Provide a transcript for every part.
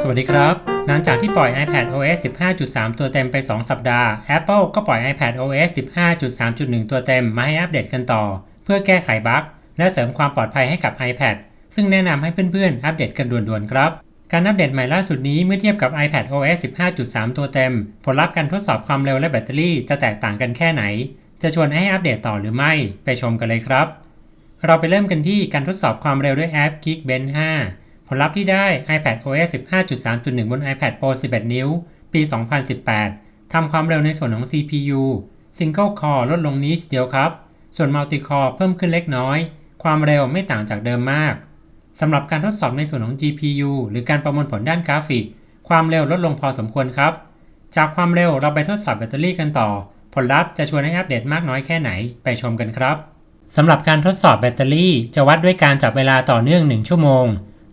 สวัสดีครับ หลังจากที่ปล่อย iPad OS 15.3 ตัวเต็มไป 2 สัปดาห์ Apple ก็ปล่อย iPad OS 15.3.1 ตัวเต็มมาให้อัปเดตกันต่อ เพื่อแก้ไขบั๊กและเสริมความปลอดภัยให้กับ iPad ซึ่งแนะนำให้เพื่อนๆ อัปเดตกันด่วนๆ ครับ การอัปเดตใหม่ล่าสุดนี้เมื่อเทียบกับ iPad OS 15.3 ตัวเต็ม ผลลัพธ์การทดสอบความเร็วและแบตเตอรี่จะแตกต่างกันแค่ไหน จะชวนให้อัปเดตต่อหรือไม่ ไปชมกันเลยครับ เราไปเริ่มกันที่การทดสอบความเร็วด้วยแอป Geekbench 5 ผลลัพธ์ที่ได้ iPad OS 15.3.1 บน iPad Pro 11 นิ้ว ปี 2018 ทำความเร็วในส่วนของ CPU Single Core ลดลงนิดเดียวครับ ส่วน Multi Core เพิ่มขึ้นเล็กน้อย ความเร็วไม่ต่างจากเดิมมาก สำหรับการทดสอบในส่วนของ GPU หรือการประมวลผลด้านกราฟิก ความเร็วลดลงพอสมควรครับ จากความเร็วเราไปทดสอบแบตเตอรี่กันต่อ ผลลัพธ์จะชวนให้อัปเดตมากน้อยแค่ไหน ไปชมกันครับ สำหรับการทดสอบแบตเตอรี่จะวัดด้วยการจับเวลาต่อเนื่อง 1 ชั่วโมง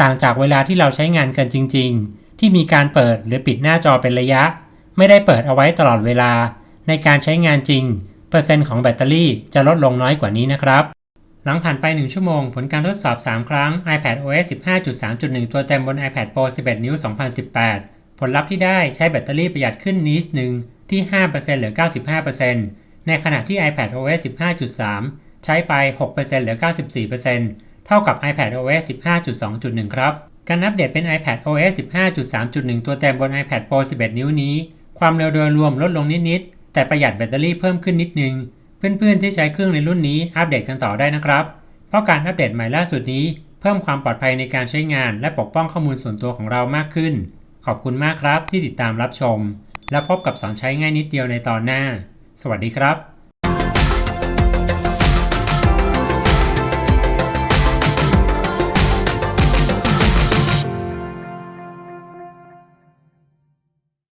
ต่างจากเวลาที่เราใช้งานกันจริง ๆ ที่มีการเปิดหรือปิดหน้าจอเป็นระยะ ไม่ได้เปิดเอาไว้ตลอดเวลา ในการใช้งานจริง เปอร์เซ็นต์ของแบตเตอรี่จะลดลงน้อยกว่านี้นะครับ หลังผ่านไป 1 ชั่วโมง ผลการทดสอบ 3 ครั้ง iPad OS 15.3.1 ตัวเต็มบน iPad Pro 11 นิ้ว 2018 ผลลัพธ์ที่ได้ใช้แบตเตอรี่ประหยัดขึ้นนิดหนึ่งที่ 5%เหลือ 95%ในขณะที่ iPad OS 15.3 ใช้ไป 6%เหลือ 94% เท่ากับ iPad OS 15.2.1 ครับ การอัปเดตเป็น iPad OS 15.3.1 ตัวเต็มบน iPad Pro 11 นิ้วนี้ ความเร็วโดยรวมลดลงนิดๆ แต่ประหยัดแบตเตอรี่เพิ่มขึ้นนิดนึง เพื่อนๆ ที่ใช้เครื่องในรุ่นนี้อัปเดตกันต่อได้นะครับ เพราะการอัปเดตใหม่ล่าสุดนี้ เพิ่มความปลอดภัยในการใช้งาน และปกป้องข้อมูลส่วนตัวของเรามากขึ้น ขอบคุณมากครับที่ติดตามรับชม และพบกับสอนใช้ง่ายนิดเดียวในตอนหน้า สวัสดีครับ